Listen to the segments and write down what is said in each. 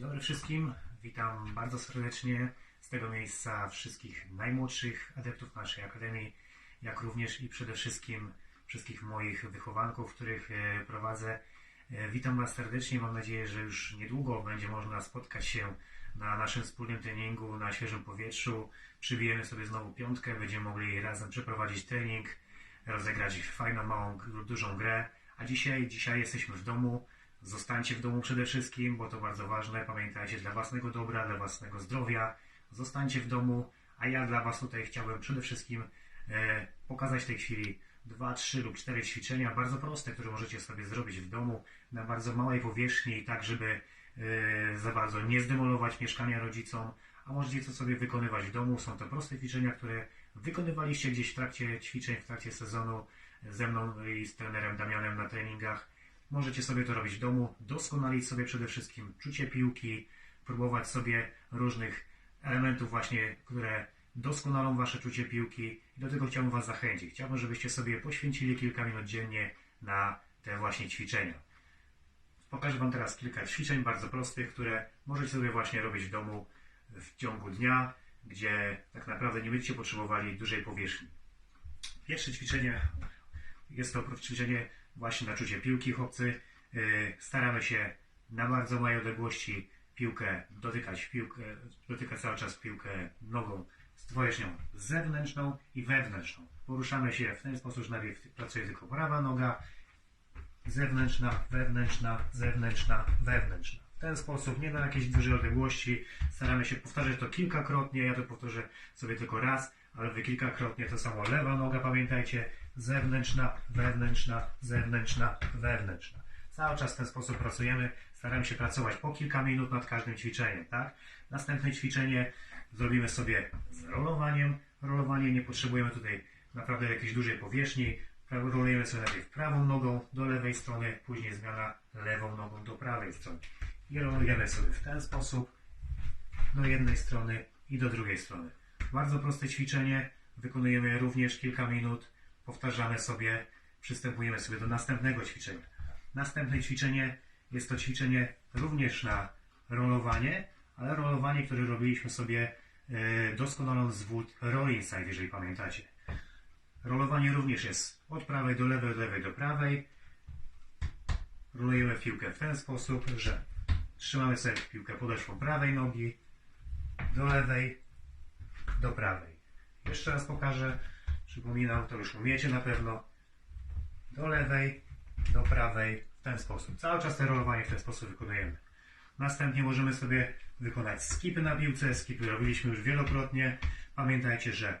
Dzień dobry wszystkim. Witam bardzo serdecznie z tego miejsca wszystkich najmłodszych adeptów naszej Akademii, jak również i przede wszystkim wszystkich moich wychowanków, których e, prowadzę. E, Witam Was serdecznie. Mam nadzieję, że już niedługo będzie można spotkać się na naszym wspólnym treningu na świeżym powietrzu. Przybijemy sobie znowu piątkę, będziemy mogli razem przeprowadzić trening, rozegrać fajną, małą, dużą grę. A dzisiaj, dzisiaj jesteśmy w domu. Zostańcie w domu przede wszystkim, bo to bardzo ważne. Pamiętajcie, dla własnego dobra, dla własnego zdrowia. Zostańcie w domu, a ja dla Was tutaj chciałbym przede wszystkim e, pokazać w tej chwili dwa, trzy lub cztery ćwiczenia bardzo proste, które możecie sobie zrobić w domu na bardzo małej powierzchni, tak żeby e, za bardzo nie zdemolować mieszkania rodzicom, a możecie to sobie wykonywać w domu. Są to proste ćwiczenia, które wykonywaliście gdzieś w trakcie ćwiczeń, w trakcie sezonu ze mną i z trenerem Damianem na treningach. Możecie sobie to robić w domu, doskonalić sobie przede wszystkim czucie piłki, próbować sobie różnych elementów właśnie, które doskonalą Wasze czucie piłki i do tego chciałbym Was zachęcić. Chciałbym, żebyście sobie poświęcili kilka minut dziennie na te właśnie ćwiczenia. Pokażę Wam teraz kilka ćwiczeń bardzo prostych, które możecie sobie właśnie robić w domu w ciągu dnia, gdzie tak naprawdę nie będziecie potrzebowali dużej powierzchni. Pierwsze ćwiczenie jest to ćwiczenie właśnie na czucie piłki, chłopcy. Yy, Staramy się na bardzo małej odległości piłkę dotykać, piłkę, dotykać cały czas piłkę nogą powierzchnią zewnętrzną i wewnętrzną. Poruszamy się w ten sposób, że najpierw pracuje tylko prawa noga, zewnętrzna, wewnętrzna, zewnętrzna, wewnętrzna. W ten sposób, nie na jakiejś dużej odległości. Staramy się powtarzać to kilkakrotnie. Ja to powtórzę sobie tylko raz, wy kilkakrotnie to samo. Lewa noga, pamiętajcie, zewnętrzna, wewnętrzna, zewnętrzna, wewnętrzna. Cały czas w ten sposób pracujemy. Staramy się pracować po kilka minut nad każdym ćwiczeniem, tak? Następne ćwiczenie zrobimy sobie z rolowaniem. Rolowanie nie potrzebujemy tutaj naprawdę jakiejś dużej powierzchni. Rolujemy sobie najpierw prawą nogą do lewej strony, później zmiana lewą nogą do prawej strony. I rolujemy sobie w ten sposób do jednej strony i do drugiej strony. Bardzo proste ćwiczenie. Wykonujemy je również kilka minut. Powtarzamy sobie. Przystępujemy sobie do następnego ćwiczenia. Następne ćwiczenie jest to ćwiczenie również na rolowanie, ale rolowanie, które robiliśmy sobie e, doskonaląc zwód roll inside, jeżeli pamiętacie. Rolowanie również jest od prawej do lewej, od lewej do prawej. Rolujemy piłkę w ten sposób, że trzymamy sobie piłkę podeszwą prawej nogi do lewej, do prawej. Jeszcze raz pokażę. Przypominam, to już umiecie na pewno. Do lewej, do prawej, w ten sposób. Cały czas te rolowanie w ten sposób wykonujemy. Następnie możemy sobie wykonać skipy na piłce. Skipy robiliśmy już wielokrotnie. Pamiętajcie, że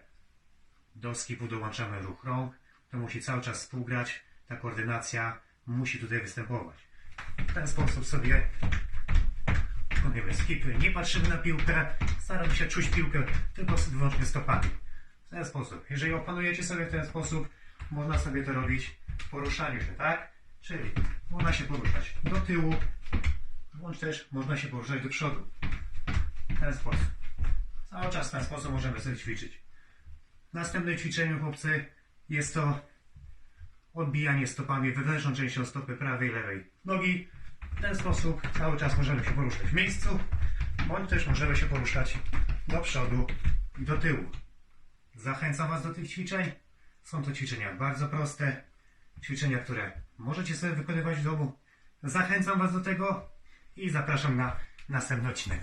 do skipu dołączamy ruch rąk. To musi cały czas współgrać. Ta koordynacja musi tutaj występować. W ten sposób sobie wykonujemy skipy. Nie patrzymy na piłkę. Staramy się czuć piłkę tylko wyłącznie stopami. W ten sposób. Jeżeli opanujecie sobie w ten sposób, można sobie to robić w poruszaniu się, tak? Czyli można się poruszać do tyłu, bądź też można się poruszać do przodu. W ten sposób. Cały czas w ten sposób możemy sobie ćwiczyć. Następne ćwiczenie, chłopcy, jest to odbijanie stopami wewnętrzną częścią stopy prawej i lewej nogi. W ten sposób cały czas możemy się poruszać w miejscu, bądź też możemy się poruszać do przodu i do tyłu. Zachęcam Was do tych ćwiczeń. Są to ćwiczenia bardzo proste, ćwiczenia, które możecie sobie wykonywać w domu. Zachęcam Was do tego i zapraszam na następny odcinek.